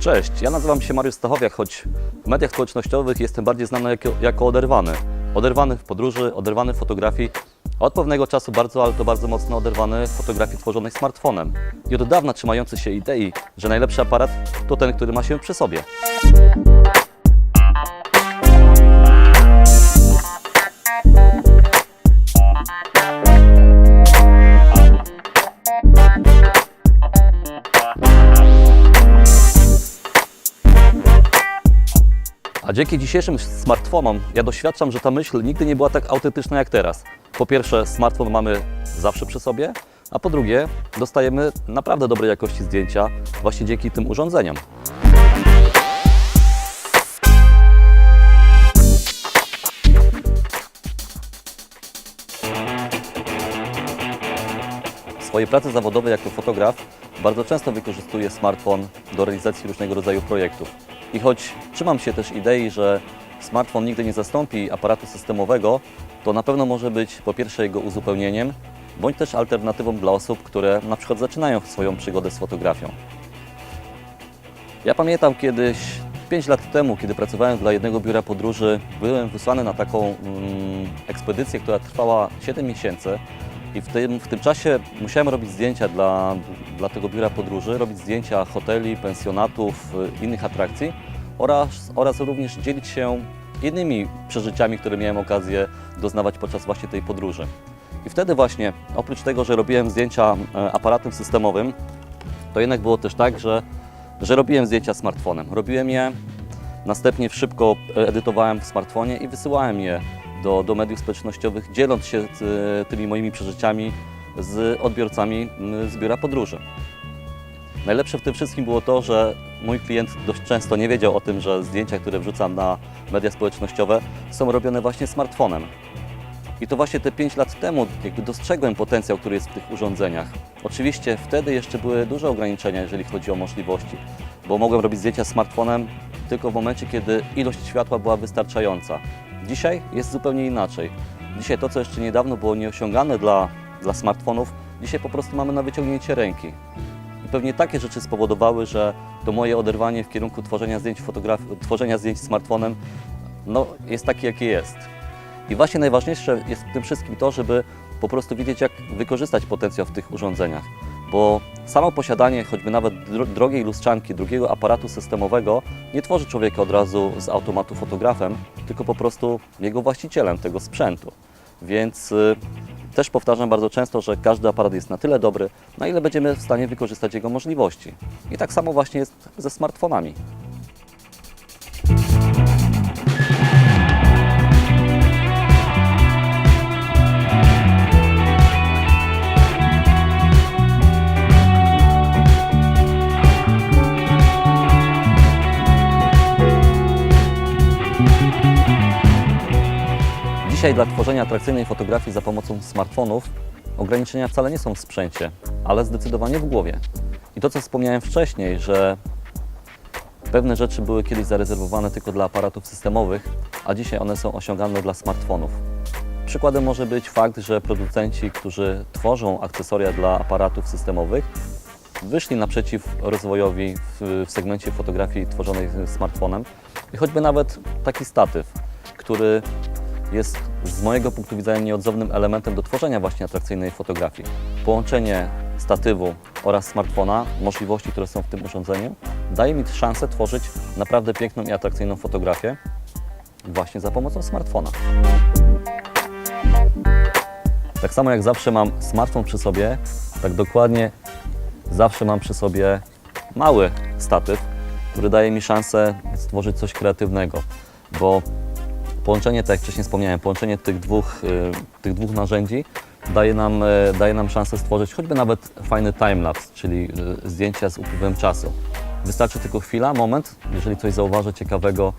Cześć, ja nazywam się Mariusz Stachowiak, choć w mediach społecznościowych jestem bardziej znany jako, jako oderwany. Oderwany w podróży, oderwany w fotografii, od pewnego czasu bardzo, ale to bardzo mocno oderwany w fotografii tworzonej smartfonem. I od dawna trzymający się idei, że najlepszy aparat to ten, który ma się przy sobie. A dzięki dzisiejszym smartfonom ja doświadczam, że ta myśl nigdy nie była tak autentyczna jak teraz. Po pierwsze, smartfon mamy zawsze przy sobie, a po drugie, dostajemy naprawdę dobrej jakości zdjęcia właśnie dzięki tym urządzeniom. W swojej pracy zawodowej jako fotograf bardzo często wykorzystuję smartfon do realizacji różnego rodzaju projektów. I choć trzymam się też idei, że smartfon nigdy nie zastąpi aparatu systemowego, to na pewno może być po pierwsze jego uzupełnieniem, bądź też alternatywą dla osób, które na przykład zaczynają swoją przygodę z fotografią. Ja pamiętam kiedyś, 5 lat temu, kiedy pracowałem dla jednego biura podróży, byłem wysłany na taką mm, ekspedycję, która trwała 7 miesięcy. I w tym, w tym czasie musiałem robić zdjęcia dla, dla tego biura podróży, robić zdjęcia hoteli, pensjonatów, y, innych atrakcji oraz, oraz również dzielić się innymi przeżyciami, które miałem okazję doznawać podczas właśnie tej podróży. I wtedy właśnie, oprócz tego, że robiłem zdjęcia e, aparatem systemowym, to jednak było też tak, że, że robiłem zdjęcia smartfonem. Robiłem je, następnie szybko e, edytowałem w smartfonie i wysyłałem je do, do mediów społecznościowych, dzieląc się z, tymi moimi przeżyciami z odbiorcami z biura podróży. Najlepsze w tym wszystkim było to, że mój klient dość często nie wiedział o tym, że zdjęcia, które wrzucam na media społecznościowe są robione właśnie smartfonem. I to właśnie te 5 lat temu jakby dostrzegłem potencjał, który jest w tych urządzeniach. Oczywiście wtedy jeszcze były duże ograniczenia, jeżeli chodzi o możliwości, bo mogłem robić zdjęcia smartfonem tylko w momencie, kiedy ilość światła była wystarczająca. Dzisiaj jest zupełnie inaczej. Dzisiaj to, co jeszcze niedawno było nieosiągane dla, dla smartfonów, dzisiaj po prostu mamy na wyciągnięcie ręki. Pewnie takie rzeczy spowodowały, że to moje oderwanie w kierunku tworzenia zdjęć, tworzenia zdjęć smartfonem no, jest takie, jakie jest. I właśnie najważniejsze jest w tym wszystkim to, żeby po prostu wiedzieć, jak wykorzystać potencjał w tych urządzeniach. Bo samo posiadanie choćby nawet dro- drogiej lustrzanki, drugiego aparatu systemowego nie tworzy człowieka od razu z automatu fotografem, tylko po prostu jego właścicielem tego sprzętu. Więc y, też powtarzam bardzo często, że każdy aparat jest na tyle dobry, na ile będziemy w stanie wykorzystać jego możliwości. I tak samo właśnie jest ze smartfonami. Dzisiaj dla tworzenia atrakcyjnej fotografii za pomocą smartfonów ograniczenia wcale nie są w sprzęcie, ale zdecydowanie w głowie. I to, co wspomniałem wcześniej, że pewne rzeczy były kiedyś zarezerwowane tylko dla aparatów systemowych, a dzisiaj one są osiągalne dla smartfonów. Przykładem może być fakt, że producenci, którzy tworzą akcesoria dla aparatów systemowych, wyszli naprzeciw rozwojowi w, w segmencie fotografii tworzonej smartfonem i choćby nawet taki statyw, który jest z mojego punktu widzenia nieodzownym elementem do tworzenia właśnie atrakcyjnej fotografii. Połączenie statywu oraz smartfona, możliwości, które są w tym urządzeniu, daje mi szansę tworzyć naprawdę piękną i atrakcyjną fotografię właśnie za pomocą smartfona. Tak samo jak zawsze mam smartfon przy sobie, tak dokładnie zawsze mam przy sobie mały statyw, który daje mi szansę stworzyć coś kreatywnego, bo połączenie, tak jak wcześniej wspomniałem, połączenie tych dwóch, y, tych dwóch narzędzi daje nam, y, daje nam szansę stworzyć choćby nawet fajny timelapse, czyli y, zdjęcia z upływem czasu. Wystarczy tylko chwila, moment, jeżeli coś zauważy ciekawego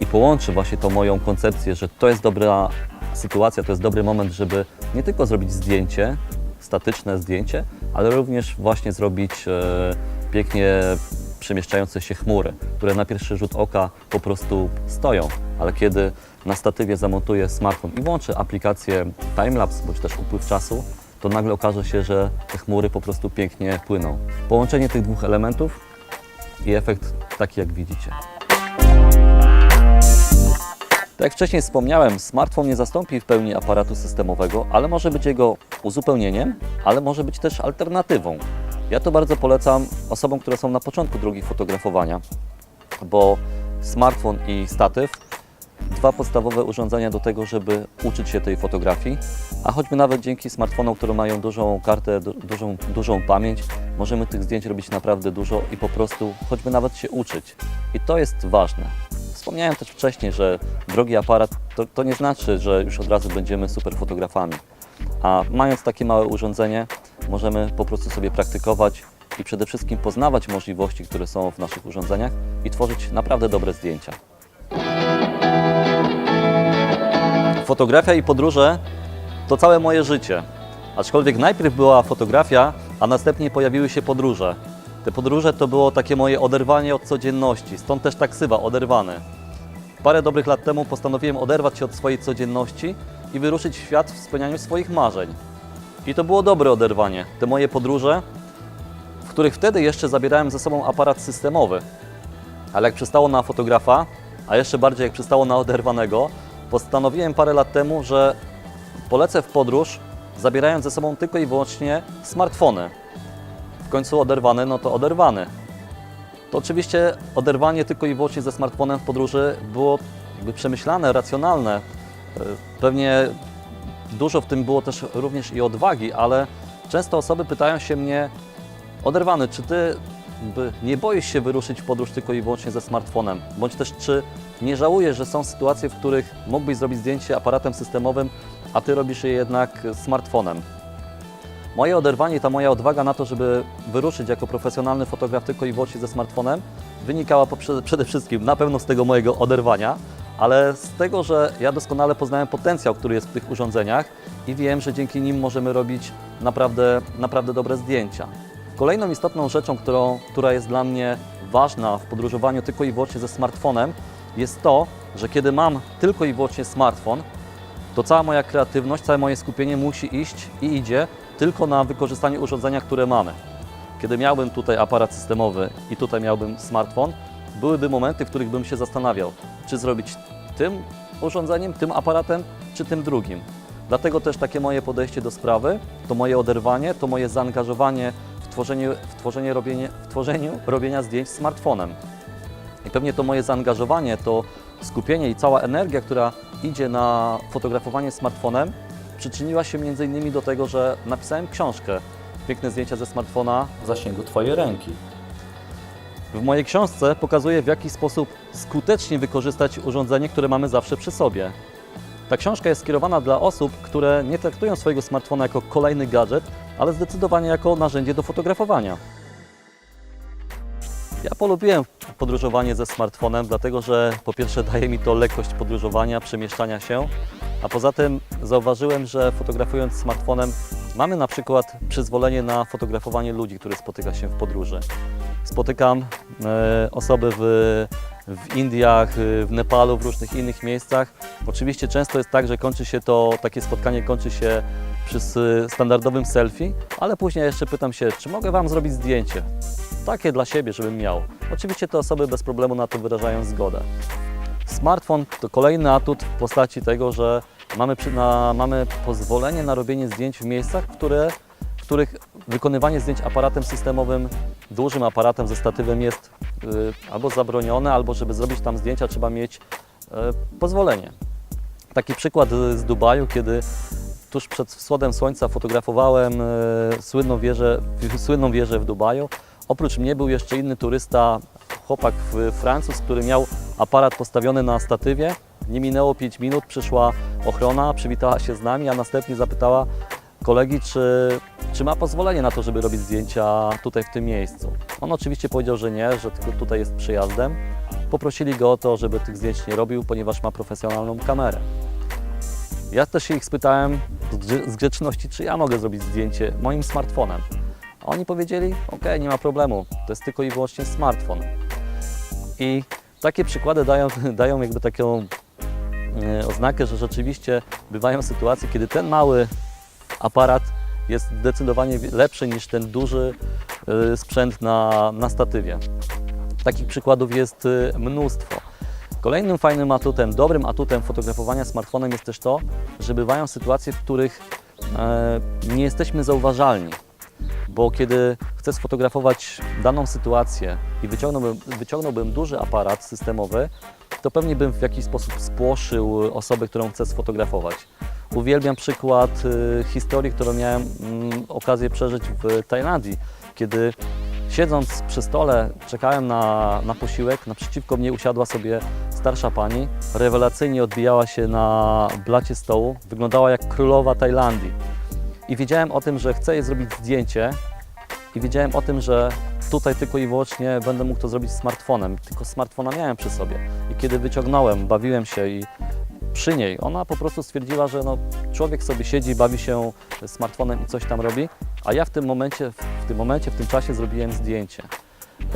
i połączy właśnie tą moją koncepcję, że to jest dobra sytuacja, to jest dobry moment, żeby nie tylko zrobić zdjęcie, statyczne zdjęcie, ale również właśnie zrobić e, pięknie przemieszczające się chmury, które na pierwszy rzut oka po prostu stoją, ale kiedy na statywie zamontuję smartfon i włączę aplikację timelapse bądź też upływ czasu, to nagle okaże się, że te chmury po prostu pięknie płyną. Połączenie tych dwóch elementów i efekt taki jak widzicie. Tak jak wcześniej wspomniałem, smartfon nie zastąpi w pełni aparatu systemowego, ale może być jego uzupełnieniem, ale może być też alternatywą. Ja to bardzo polecam osobom, które są na początku drogi fotografowania, bo smartfon i statyw dwa podstawowe urządzenia do tego, żeby uczyć się tej fotografii, a choćby nawet dzięki smartfonom, które mają dużą kartę, du- dużą, dużą pamięć, możemy tych zdjęć robić naprawdę dużo i po prostu choćby nawet się uczyć. I to jest ważne. Wspomniałem też wcześniej, że drogi aparat to, to nie znaczy, że już od razu będziemy super fotografami. A mając takie małe urządzenie, możemy po prostu sobie praktykować i przede wszystkim poznawać możliwości, które są w naszych urządzeniach i tworzyć naprawdę dobre zdjęcia. Fotografia i podróże to całe moje życie. Aczkolwiek najpierw była fotografia, a następnie pojawiły się podróże. Te podróże to było takie moje oderwanie od codzienności, stąd też tak ksywa oderwany. Parę dobrych lat temu postanowiłem oderwać się od swojej codzienności i wyruszyć w świat w spełnianiu swoich marzeń. I to było dobre oderwanie. Te moje podróże, w których wtedy jeszcze zabierałem ze sobą aparat systemowy. Ale jak przystało na fotografa, a jeszcze bardziej jak przystało na oderwanego, postanowiłem parę lat temu, że polecę w podróż, zabierając ze sobą tylko i wyłącznie smartfony. W końcu oderwany, no to oderwany. To oczywiście oderwanie tylko i wyłącznie ze smartfonem w podróży było jakby przemyślane, racjonalne. E, Pewnie dużo w tym było też również i odwagi, ale często osoby pytają się mnie, oderwany, czy ty nie boisz się wyruszyć w podróż tylko i wyłącznie ze smartfonem? Bądź też czy nie żałujesz, że są sytuacje, w których mógłbyś zrobić zdjęcie aparatem systemowym, a ty robisz je jednak smartfonem? Moje oderwanie ta moja odwaga na to, żeby wyruszyć jako profesjonalny fotograf tylko i wyłącznie ze smartfonem, wynikała przede wszystkim na pewno z tego mojego oderwania, ale z tego, że ja doskonale poznałem potencjał, który jest w tych urządzeniach i wiem, że dzięki nim możemy robić naprawdę, naprawdę dobre zdjęcia. Kolejną istotną rzeczą, którą, która jest dla mnie ważna w podróżowaniu tylko i wyłącznie ze smartfonem, jest to, że kiedy mam tylko i wyłącznie smartfon, to cała moja kreatywność, całe moje skupienie musi iść i idzie tylko na wykorzystanie urządzenia, które mamy. Kiedy miałbym tutaj aparat systemowy i tutaj miałbym smartfon, byłyby momenty, w których bym się zastanawiał, czy zrobić tym urządzeniem, tym aparatem, czy tym drugim. Dlatego też takie moje podejście do sprawy, to moje oderwanie, to moje zaangażowanie w tworzenie, w tworzenie, robienie, w tworzeniu robienia zdjęć smartfonem. I pewnie to moje zaangażowanie, to skupienie i cała energia, która idzie na fotografowanie smartfonem, przyczyniła się między innymi do tego, że napisałem książkę Piękne zdjęcia ze smartfona w zasięgu Twojej ręki. W mojej książce pokazuję, w jaki sposób skutecznie wykorzystać urządzenie, które mamy zawsze przy sobie. Ta książka jest skierowana dla osób, które nie traktują swojego smartfona jako kolejny gadżet, ale zdecydowanie jako narzędzie do fotografowania. Ja polubiłem podróżowanie ze smartfonem, dlatego że po pierwsze daje mi to lekkość podróżowania, przemieszczania się, a poza tym zauważyłem, że fotografując smartfonem mamy na przykład przyzwolenie na fotografowanie ludzi, które spotyka się w podróży. Spotykam e, osoby w, w Indiach, e, w Nepalu, w różnych innych miejscach. Oczywiście często jest tak, że kończy się to, takie spotkanie kończy się przy s- standardowym selfie, ale później jeszcze pytam się, czy mogę Wam zrobić zdjęcie? Takie dla siebie, żebym miał. Oczywiście te osoby bez problemu na to wyrażają zgodę. Smartfon to kolejny atut w postaci tego, że mamy, na, mamy pozwolenie na robienie zdjęć w miejscach, które, których wykonywanie zdjęć aparatem systemowym, dużym aparatem ze statywem jest y, albo zabronione, albo żeby zrobić tam zdjęcia trzeba mieć y, pozwolenie. Taki przykład z Dubaju, kiedy tuż przed wschodem słońca fotografowałem e, słynną, wieżę, słynną wieżę w Dubaju. Oprócz mnie był jeszcze inny turysta, chłopak Francuz, który miał aparat postawiony na statywie. Nie minęło 5 minut, przyszła ochrona, przywitała się z nami, a następnie zapytała kolegi, czy, czy ma pozwolenie na to, żeby robić zdjęcia tutaj w tym miejscu. On oczywiście powiedział, że nie, że tylko tutaj jest przyjazdem. Poprosili go o to, żeby tych zdjęć nie robił, ponieważ ma profesjonalną kamerę. Ja też się ich spytałem z grze- z grzeczności, czy ja mogę zrobić zdjęcie moim smartfonem. A oni powiedzieli, ok, nie ma problemu, to jest tylko i wyłącznie smartfon. I takie przykłady dają, dają jakby taką e, oznakę, że rzeczywiście bywają sytuacje, kiedy ten mały aparat jest zdecydowanie lepszy niż ten duży e, sprzęt na, na statywie. Takich przykładów jest e, mnóstwo. Kolejnym fajnym atutem, dobrym atutem fotografowania smartfonem jest też to, że bywają sytuacje, w których e, nie jesteśmy zauważalni. Bo kiedy chcę sfotografować daną sytuację i wyciągnąłbym, wyciągnąłbym duży aparat systemowy, to pewnie bym w jakiś sposób spłoszył osobę, którą chcę sfotografować. Uwielbiam przykład y, historii, którą miałem mm, okazję przeżyć w Tajlandii, kiedy siedząc przy stole, czekałem na, na posiłek, naprzeciwko mnie usiadła sobie starsza pani, rewelacyjnie odbijała się na blacie stołu, wyglądała jak królowa Tajlandii. I wiedziałem o tym, że chcę jej zrobić zdjęcie i wiedziałem o tym, że tutaj tylko i wyłącznie będę mógł to zrobić smartfonem. Tylko smartfona miałem przy sobie. I kiedy wyciągnąłem, bawiłem się i przy niej, ona po prostu stwierdziła, że no, człowiek sobie siedzi, bawi się smartfonem i coś tam robi, a ja w tym momencie, w tym momencie, w tym czasie zrobiłem zdjęcie. Yy,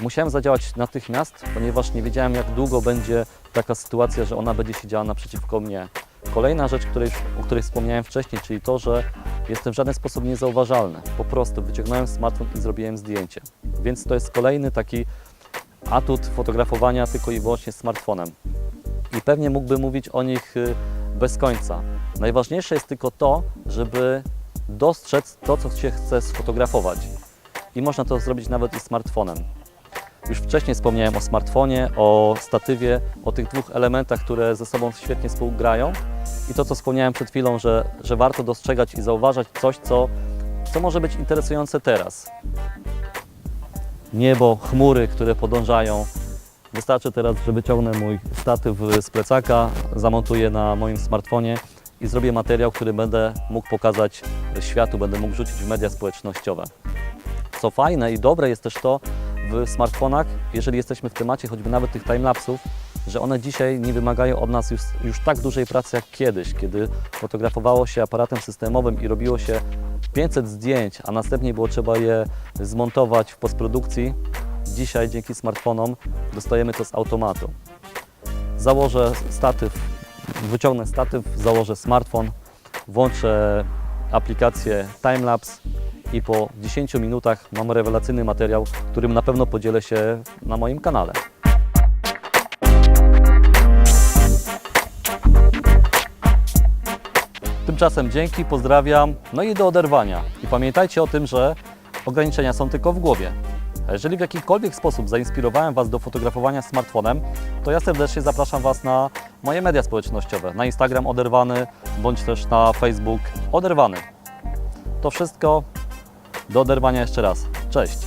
musiałem zadziałać natychmiast, ponieważ nie wiedziałem, jak długo będzie taka sytuacja, że ona będzie siedziała naprzeciwko mnie. Kolejna rzecz, której, o której wspomniałem wcześniej, czyli to, że jestem w żaden sposób niezauważalny. Po prostu wyciągnąłem smartfon i zrobiłem zdjęcie. Więc to jest kolejny taki atut fotografowania tylko i wyłącznie smartfonem. I pewnie mógłbym mówić o nich y, bez końca. Najważniejsze jest tylko to, żeby dostrzec to, co się chce sfotografować. I można to zrobić nawet i smartfonem. Już wcześniej wspomniałem o smartfonie, o statywie, o tych dwóch elementach, które ze sobą świetnie współgrają. I to, co wspomniałem przed chwilą, że, że warto dostrzegać i zauważać coś, co, co może być interesujące teraz. Niebo, chmury, które podążają. Wystarczy teraz, że wyciągnę mój statyw z plecaka, zamontuję na moim smartfonie i zrobię materiał, który będę mógł pokazać światu, będę mógł rzucić w media społecznościowe. Co fajne i dobre jest też to w smartfonach, jeżeli jesteśmy w temacie choćby nawet tych timelapsów, że one dzisiaj nie wymagają od nas już, już tak dużej pracy jak kiedyś, kiedy fotografowało się aparatem systemowym i robiło się 500 zdjęć, a następnie było trzeba je zmontować w postprodukcji. Dzisiaj dzięki smartfonom dostajemy to z automatu. Założę statyw, wyciągnę statyw, założę smartfon, włączę aplikację Timelapse i po 10 minutach mam rewelacyjny materiał, którym na pewno podzielę się na moim kanale. Tymczasem dzięki, pozdrawiam, no i do oderwania. I pamiętajcie o tym, że ograniczenia są tylko w głowie. Jeżeli w jakikolwiek sposób zainspirowałem Was do fotografowania smartfonem, to ja serdecznie zapraszam Was na moje media społecznościowe, na Instagram Oderwany, bądź też na Facebook Oderwany. To wszystko. Do oderwania jeszcze raz. Cześć!